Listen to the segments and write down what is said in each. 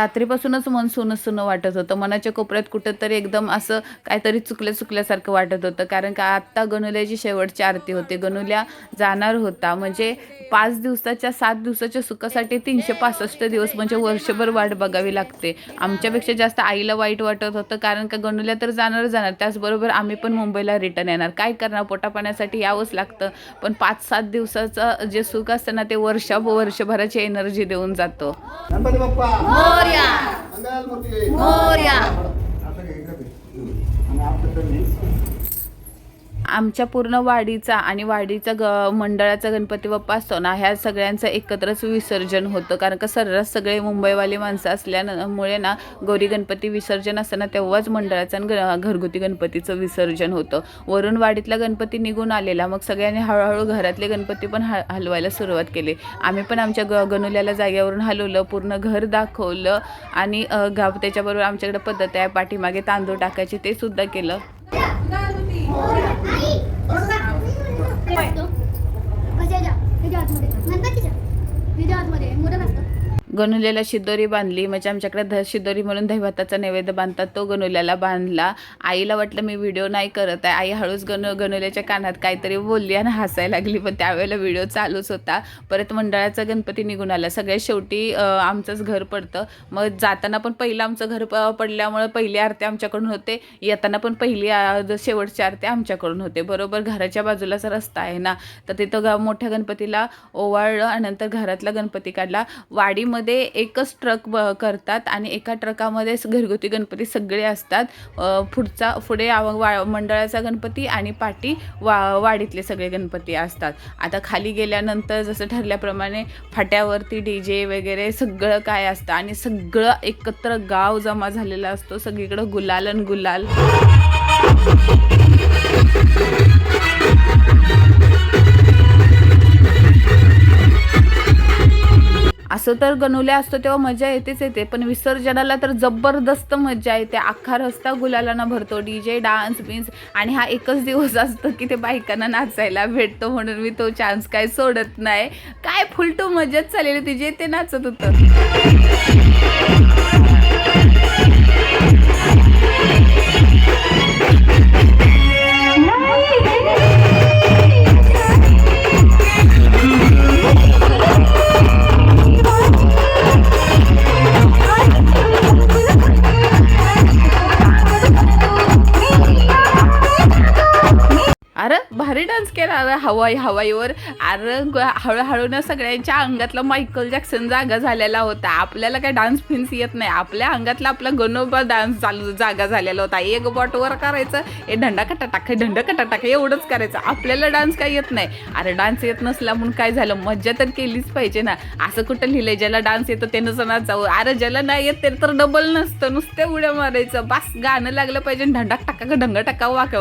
रात्रीपासूनच मन सुनं सुनं वाटत होतं. मनाच्या कोपऱ्यात कुठंतरी एकदम असं काहीतरी चुकल्या चुकल्यासारखं वाटत होतं. कारण का आत्ता गणुल्याची शेवटची आरती होते. गणुल्या जाणार होता. म्हणजे पाच दिवसाच्या सात दिवसाच्या सुखासाठी तीनशे पासष्ट दिवस म्हणजे वर्षभर वाट बघावी लागते. आमच्यापेक्षा जास्त आईला वाईट वाटत होतं. कारण का गणुल्या तर जाणार जाणार. त्याचबरोबर आम्ही पण मुंबईला रिटर्न येणार. काय करणार? पोटापाण्यासाठी यावंच लागतं. पण पाच सात दिवसाचं जे सुख असतं ना ते वर्षा वर्षभराची एनर्जी देऊन जातं. मोरया. मोरया. आमच्या पूर्ण वाडीचा आणि वाडीचा ग मंडळाचा गणपती बाप्पा असतो ना ह्या सगळ्यांचं एकत्रच विसर्जन होतं. कारण का सर्रास सगळे मुंबईवाली माणसं असल्यामुळे ना गौरी गणपती विसर्जन असताना तेव्हाच मंडळाचं आणि ग- घरगुती गणपतीचं विसर्जन होतं. वरून वाडीतला गणपती निघून आलेला मग सगळ्यांनी हळूहळू घरातले गणपती पण ह हलवायला सुरुवात केली. आम्ही पण आमच्या ग गणुल्याला जाग्यावरून हलवलं पूर्ण घर दाखवलं आणि गाव त्याच्याबरोबर आमच्याकडे पद्धत आहे पाठीमागे तांदूळ टाकायची ते सुद्धा केलं. Wait. गणुल्याला शिदोरी बांधली. म्हणजे आमच्याकडे ध शिदोरी म्हणून दैवताचा नैवेद्य बांधतात. तो गणुल्याला बांधला. आईला वाटलं मी व्हिडिओ नाही करत आहे. आई हळूच गण गणुल्याच्या कानात काहीतरी बोलली आणि हसायला लागली. पण त्यावेळेला व्हिडिओ चालूच होता. परत मंडळाचा गणपती निघून आला. सगळ्यात शेवटी आमचंच घर पडतं. मग जाताना पण पहिलं आमचं घर प पडल्यामुळं पहिली आरती आमच्याकडून होते. येताना पण पहिली शेवटची आरती आमच्याकडून होते. बरोबर? घराच्या बाजूलाच रस्ता आहे ना. तर तिथं गा मोठ्या गणपतीला ओवाळलं आणि नंतर घरातला गणपती काढला. वाडीमध्ये एकच ट्रक ब करतात आणि एका ट्रकामध्ये घरगुती गणपती सगळे असतात. पुढचा पुढे आव- वा मंडळाचा गणपती आणि पाठी वा वाडीतले सगळे गणपती असतात. आता खाली गेल्यानंतर जसं ठरल्याप्रमाणे फाट्यावरती डी जे वगैरे सगळं काय असतं आणि सगळं एकत्र गाव जमा झालेला असतो. सगळीकडं गुलाल आणि गुलाल. असं तर गणवल्या असतो तेव्हा मजा येतेच येते पण विसर्जनाला तर जबरदस्त मजा येते. अख्खा रस्ता गुलालांना भरतो डी जे डान्स बिन्स आणि हा एकच दिवस असतो की ते बायकांना नाचायला भेटतो म्हणून मी तो चान्स काय सोडत नाही. काय फुलटू मजाच चाललेली तिचे ते नाचत होतं. हवाई हवाईवर अरे ग- हळूहळू ना सगळ्यांच्या अंगातला मायकल जॅक्सन जागा झालेला होता. आपल्याला काय डान्स फिन्स येत नाही. आपल्या अंगातला आपला गणोबा डान्स चालू जागा झालेला होता. एक बॉटवर करायचं हे ढंडा कटा टाक ढंडा कटा टाक एवढंच करायचं. आपल्याला डान्स काय येत नाही. अरे डान्स येत नसला म्हणून काय झालं? मज्जा तर केलीच पाहिजे ना. असं कुठं लिहिलंय? ज्याला डान्स येतो त्यानं सणात जाऊ. अरे ज्याला नाही येत ते तर डबल नसतं. नुसतं उड्या मारायचं. बास गाणं लागलं पाहिजे ढंडाक टाका ढंग टाका वाक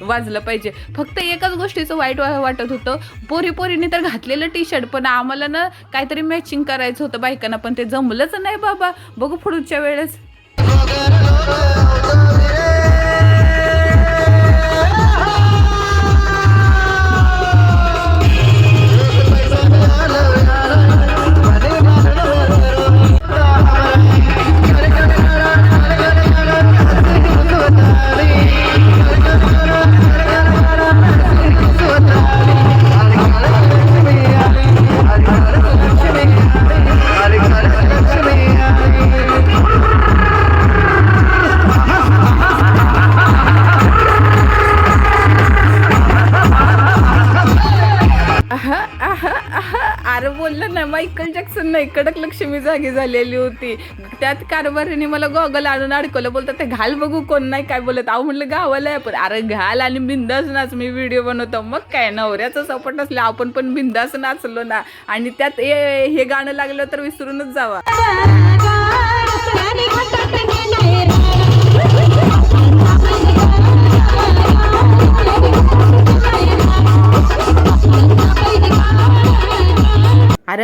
वाजलं पाहिजे. फक्त एकच गोष्टीचं वाईट वा- वाटत होतं. पोरी पोरीने तर घातलेलं टी शर्ट पण आम्हाला ना काहीतरी मॅचिंग करायचं होतं बायकांना पण ते जमलंच नाही बाबा. बघू पुढच्या वेळेस. मायकल जॅक्सन नाही कडक लक्ष्मी जागी झालेली होती. त्यात कारभारीने मला गॉगल आणून अडकवलं. बोलतात ते घाल बघू कोण नाही काय बोलत. आहो म्हटलं गावाला आहे पण. अरे घाल आणि बिंदास नाच. मी व्हिडिओ बनवतो. मग काय नवऱ्याचं सपोर्ट असलं आपण पण बिंदास नाचलो ना. आणि त्यात हे गाणं लागलं तर विसरूनच जावा.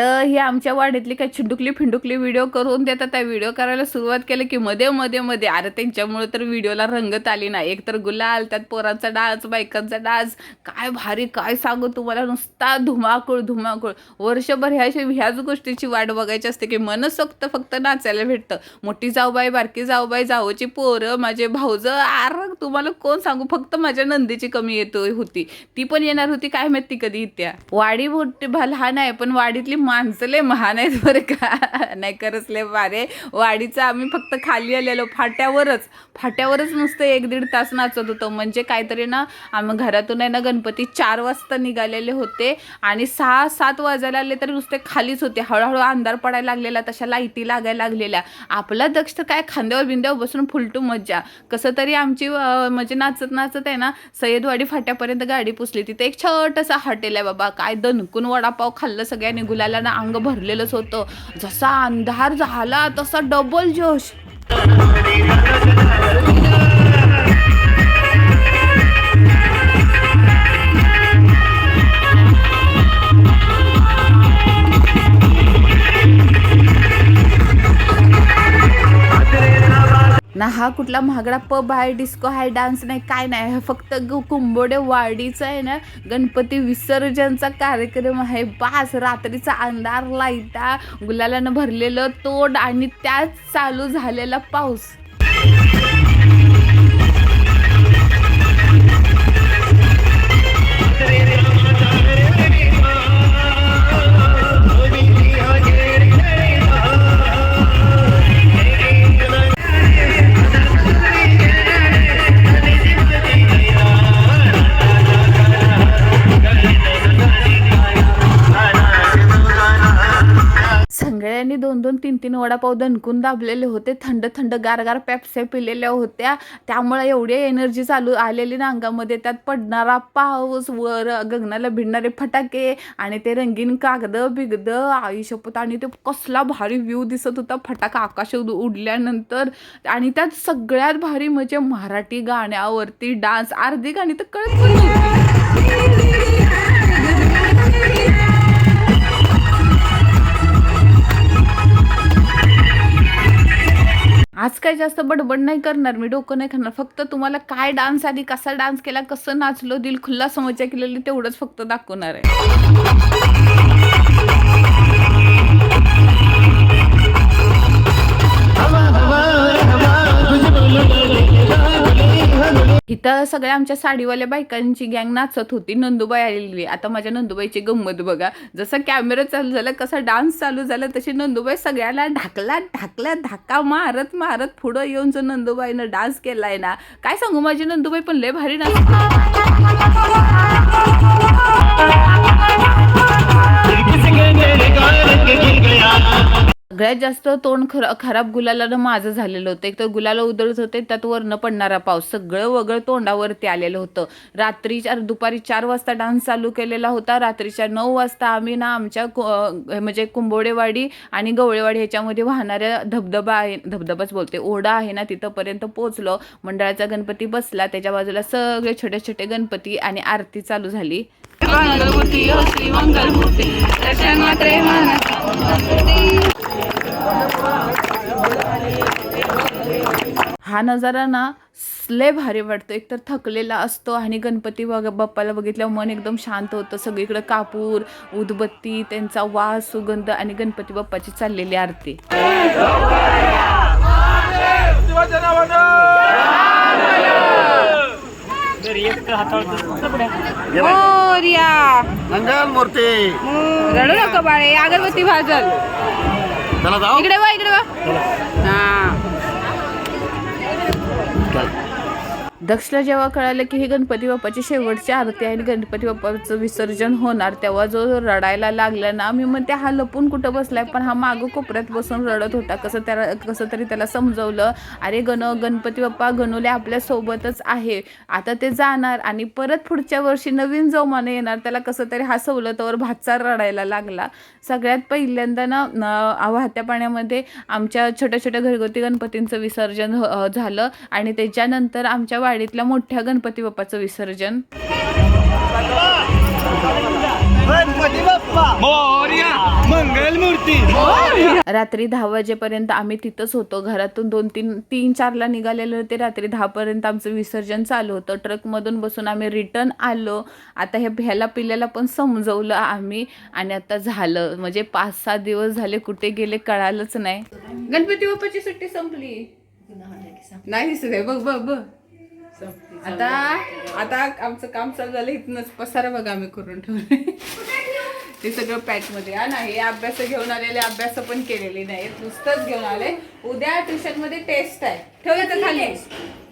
अरे ही आमच्या वाडीतली काय छिंडुकली फिंडुकली व्हिडिओ करून देतात. त्या व्हिडिओ करायला सुरुवात केली की मध्ये मध्ये मध्ये. अरे त्यांच्यामुळे तर व्हिडिओला रंगत आली नाही. एकतर गुलाल त्यात पोरांचा डान्स बायकांचा डान्स. काय भारी काय सांगू तुम्हाला. नुसता धुमाकूळ धुमाकूळ. वर्षभर ह्या ह्याच गोष्टीची वाट बघायची असते की मनसोक्त फक्त नाचायला भेटतं. मोठी जाऊबाई बारकी जाऊबाई जाऊची पोरं माझे भाऊज. आर तुम्हाला कोण सांगू? फक्त माझ्या नंदीची कमी येतो होती. ती पण येणार होती काय माहिती कधी त्या वाडी मोठी लहान आहे पण वाडीतली माणसं लय महान आहेत बरं का. नाही खरंच लय बारे वाडीचं आम्ही फक्त खाली आलेलो फाट्यावरच. फाट्यावरच नुसतं एक दीड तास नाचत होतो. म्हणजे काहीतरी ना आम्ही घरातून आहे ना गणपती चार वाजता निघालेले होते. आणि सहा सात वाजायला आले तरी नुसते खालीच होते. हळूहळू अंधार पडायला लागलेला तशा लाईटी लागायला लागलेल्या. आपला दक्ष तर काय? खांद्यावर बिंद्यावर बसून फुलटू मज्जा. कसं तरी आमची म्हणजे नाचत नाचत आहे ना सय्यदवाडी फाट्यापर्यंत गाडी पुसली. तिथे एक छोटंसं हॉटेल आहे बाबा. काय दणकून वडापाव खाल्लं सगळ्या निघुला गुलाला ना अंग भरलेलंच होतं. जसा अंधार झाला तसा डबल जोश. हा कुठला महागडा पब आहे डिस्को आहे डान्स नाही काय नाही. हे फक्त ग- कुंभोडे वाडीचा आहे ना गणपती विसर्जनचा कार्यक्रम आहे. बास रात्रीचा अंधार लाईटा गुलालानं भरलेलं तोड आणि त्यात चालू झालेला पाऊस. सगळ्यांनी दोन दोन तीन तीन वडापाव दणकून दाबलेले होते. थंड थंड गारगार पॅप्स्या पिलेल्या होत्या. त्यामुळे एवढी एनर्जी चालू आलेली ना अंगामध्ये त्यात पडणारा पाऊस वर गगनाला भिडणारे फटाके आणि ते रंगीन कागद बिगद आई आणि ते कसला भारी व्ह्यू दिसत होता. फटाका आकाश उडल्यानंतर आणि त्यात सगळ्यात भारी म्हणजे मराठी गाण्यावरती डान्स. अर्धी गाणी तर कळत काय जास्त बडबड नाही करणार मी डोकं नाही करणार फक्त तुम्हाला काय डान्स आधी कसा डान्स केला कसं नाचलो दिल खुल्ला समोरच्या केलेली तेवढंच फक्त दाखवणार आहे तिथं सगळ्या आमच्या साडीवाल्या बायकांची गँग नाचत होती. नंदुबाई आलेली. आता माझ्या नंदुबाईची गंमत बघा. जसं कॅमेरा चालू झाला कसा डान्स चालू झाला तशी नंदुबाई सगळ्याला ढाकला ढाकला धाका मारत मारत पुढं येऊन जो नंदुबाईनं डान्स केलाय ना काय सांगू? माझी नंदुबाई पण लय भारी डान्स सगळ्यात जास्त तोंड खर खराब गुलालानं माझं झालेलं होतं. एक तर गुलाला उधळत होते त्यात वरनं पडणारा पाऊस. सगळं वगळं तोंडावरती आलेलं होतं. रात्रीच्या दुपारी चार वाजता डान्स चालू केलेला होता. रात्रीच्या नऊ वाजता आम्ही ना आमच्या कु- म्हणजे कुंभोडेवाडी आणि गवळेवाडी ह्याच्यामध्ये वाहणाऱ्या धबधबा आहे धबधबाच बोलते ओढा आहे ना तिथंपर्यंत पोचलो मंडळाचा गणपती बसला. त्याच्या बाजूला सगळे छोटे छोटे गणपती आणि आरती चालू झाली. हा नजारा ना लय भारी वाटतो. एकतर थकलेला असतो आणि गणपती बघ बाप्पाला बघितल्यावर मन एकदम शांत होतं. सगळीकडे कापूर उदबत्ती त्यांचा वास सुगंध आणि गणपती बाप्पाची चाललेली आरती. मंगल मूर्ती रडू नको बाळे अगरबत्ती भाजल. चला जाऊ. इकडे वा इकडे वा. हा. दक्षला जेव्हा कळालं की हे गणपती बाप्पाची शेवटची आरती आहे आणि गणपती बाप्पाचं विसर्जन होणार तेव्हा जो रडायला लागला ना मी म्हणते हा लपून कुठं बसलाय? पण हा मागं कोपऱ्यात बसून रडत होता. कसं त्याला कसं तरी त्याला समजवलं अरे गण गणपती बाप्पा गणुले आपल्या सोबतच आहे. आता ते जाणार आणि परत पुढच्या वर्षी नवीन जोमाने येणार. त्याला कसं तरी हा सवलतवर भातचा रडायला लागला. सगळ्यात पहिल्यांदा ना वाहत्या पाण्यामध्ये आमच्या छोट्या छोट्या घरगुती गणपतींचं विसर्जन हो- झालं. आणि त्याच्यानंतर आमच्या वाडीतल्या मोठ्या गणपती बाप्पाचं विसर्जन. रात्री दहा वाजेपर्यंत आम्ही तिथंच होतो. घरातून दोन तीन तीन चारला निघालेलो होते. रात्री दहापर्यंत आमचं विसर्जन चालू होतं. ट्रकमधून बसून आम्ही रिटर्न आलो. आता हे भ्याला पिल्याला पण समजवलं आम्ही. आणि आता झालं. म्हणजे पाच सहा दिवस झाले. कुठे गेले कळालंच नाही. गणपती बाप्पाची सुट्टी संपली. नाही बघ बघ बघ. आता आता आमचं काम चालू झालं इथनच पसारा बघा आम्ही करून ठेवले. ते सगळं पॅकमध्ये हा नाही अभ्यास घेऊन आलेले अभ्यास पण केलेले नाही नुसतंच घेऊन आले. उद्या ट्युशनमध्ये टेस्ट आहे. ठेवलं तर खाली.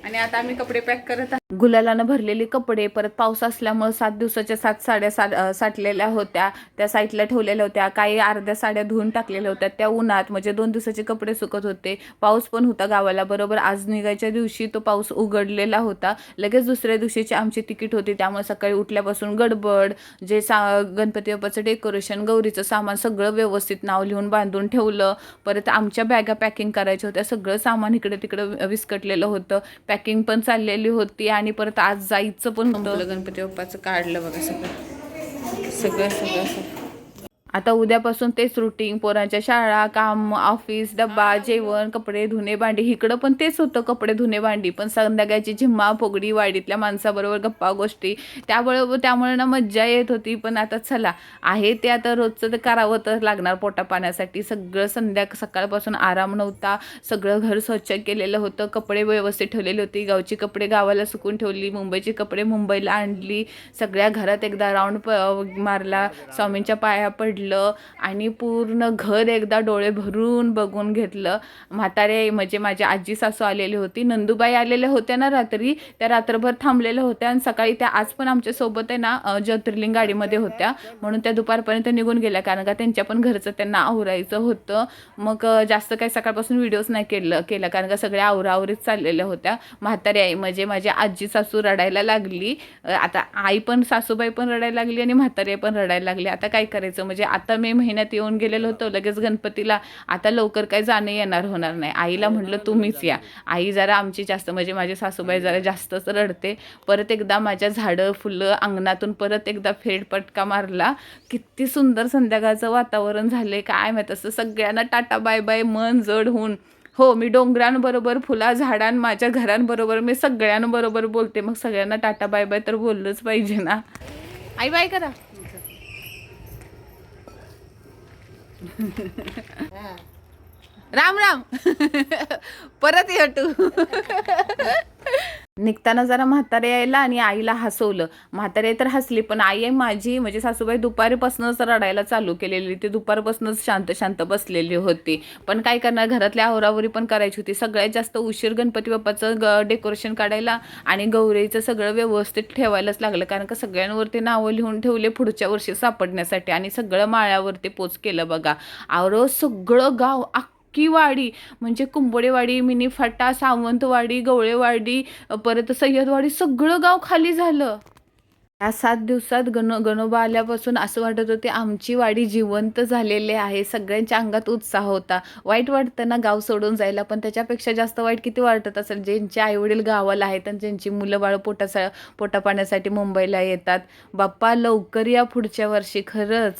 आणि आता आम्ही कपडे पॅक करत गुलालानं भरलेले कपडे परत पाऊस असल्यामुळं सात दिवसाच्या सात साड्या सा साठलेल्या होत्या. त्या साईडला ठेवलेल्या होत्या. काही अर्ध्या साड्या धुवून टाकलेल्या होत्या. त्या उन्हात म्हणजे दोन दिवसाचे कपडे सुकत होते. पाऊस पण होता गावाला. बरोबर आज निघायच्या दिवशी तो पाऊस उघडलेला होता. लगेच दुसऱ्या दिवशीची आमची तिकीट होती. त्यामुळे सकाळी उठल्यापासून गडबड जे सा गणपती बाप्पाचं डेकोरेशन गौरीचं सामान सगळं व्यवस्थित नाव लिहून बांधून ठेवलं. परत आमच्या बॅगा पॅकिंग करायच्या होत्या. सगळं सामान इकडे तिकडे विस्कटलेलं होतं. पॅकिंग पण चाललेली होती आणि परत आज जायचं पण होतं. गणपती बाप्पाचं काढलं बघा सगळं. सगळं सगळं सगळं. आता उद्यापासून तेच रुटीन पोरांच्या शाळा काम ऑफिस डब्बा जेवण कपडे धुणे भांडी. इकडं पण तेच होतं कपडे धुणे भांडी. पण संध्याकाळची झिम्मा फोगडी वाडीतल्या माणसाबरोबर गप्पा गोष्टी. त्यामुळे त्यामुळे ना मज्जा येत होती पण आता चला. आहे ते आता रोजचं तर करावं तर लागणार पोटा पाण्यासाठी. सगळं संध्या सकाळपासून आराम नव्हता. सगळं घर स्वच्छ केलेलं होतं. कपडे व्यवस्थित ठेवलेले होते. गावची कपडे गावाला सुकून ठेवली. मुंबईची कपडे मुंबईला आणली. सगळ्या घरात एकदा राऊंड प मारला. स्वामींच्या पाया पडलं आणि पूर्ण घर एकदा डोळे भरून बघून घेतलं. म्हातारे म्हणजे माझी आजी सासू आलेली होती नंदुबाई आलेल्या होत्या ना रात्री त्या रात्रभर थांबलेल्या होत्या आणि सकाळी त्या आज पण आमच्यासोबत आहे ना ज्योतिर्लिंग गाडीमध्ये होत्या. म्हणून त्या दुपारपर्यंत निघून गेल्या कारण का त्यांच्या पण घरचं त्यांना आवरायचं होतं. मग जास्त काही सकाळपासून व्हिडिओज नाही केलं केलं कारण का सगळ्या आवरावरीच चाललेल्या होत्या. म्हातारी आई म्हणजे माझी आजी सासू रडायला लागली. आता आई पण सासूबाई पण रडायला लागली आणि म्हातारी पण रडायला लागली. आता काय करायचं? म्हणजे आता मे महिन्यात येऊन गेलेलो होतो लगेच गणपतीला. आता लवकर काय जाणं येणार होणार नाही. आईला म्हटलं तुम्हीच या. आई जरा आमची जास्त म्हणजे माझी सासूबाई जरा जास्तच रडते. परत एकदा माझ्या झाडं फुलं अंगणातून परत एकदा फेडपटका मारला. किती सुंदर संध्याकाळचं वातावरण झालंय काय माहीत? असं सगळ्यांना टाटा बाय बाय मन जड होऊन. हो मी डोंगरांबरोबर फुला झाडां माझ्या घरांबरोबर मी सगळ्यांबरोबर बोलते. मग सगळ्यांना टाटा बाय बाय तर बोललंच पाहिजे ना. आई बाय करा. राम राम. परत येटू निघताना जरा म्हातारे यायला आणि आईला हसवलं. म्हातारे तर हसली पण आई आहे माझी. म्हणजे सासूबाई दुपारीपासूनच रडायला चालू केलेली. ती दुपारपासूनच शांत शांत बसलेली होती. पण काय करणार? घरातल्या आवरावरी पण करायची होती. सगळ्यात जास्त उशीर गणपती बाप्पाचं ग डेकोरेशन काढायला आणि गौरीचं सगळं व्यवस्थित ठेवायलाच लागलं. कारण का सगळ्यांवरती नावं लिहून ठेवले पुढच्या वर्षी सापडण्यासाठी आणि सगळं माळ्यावरती पोच केलं बघा. आवरो सगळं गाव की वाडी म्हणजे कुंबडेवाडी मिनी फाटा सावंतवाडी गवळेवाडी परत सय्यदवाडी सगळं गाव खाली झालं. या सात दिवसात गण गणोबा आल्यापासून असं वाटत होते आमची वाडी जिवंत झालेली आहे सगळ्यांच्या अंगात उत्साह होता. वाईट वाटतं ना गाव सोडून जायला पण त्याच्यापेक्षा जास्त वाईट किती वाटत असेल? ज्यांचे आईवडील गावाला आहेत आणि ज्यांची मुलं बाळं पोटासा पोटा पाण्यासाठी मुंबईला येतात. बाप्पा लवकर या पुढच्या वर्षी खरंच.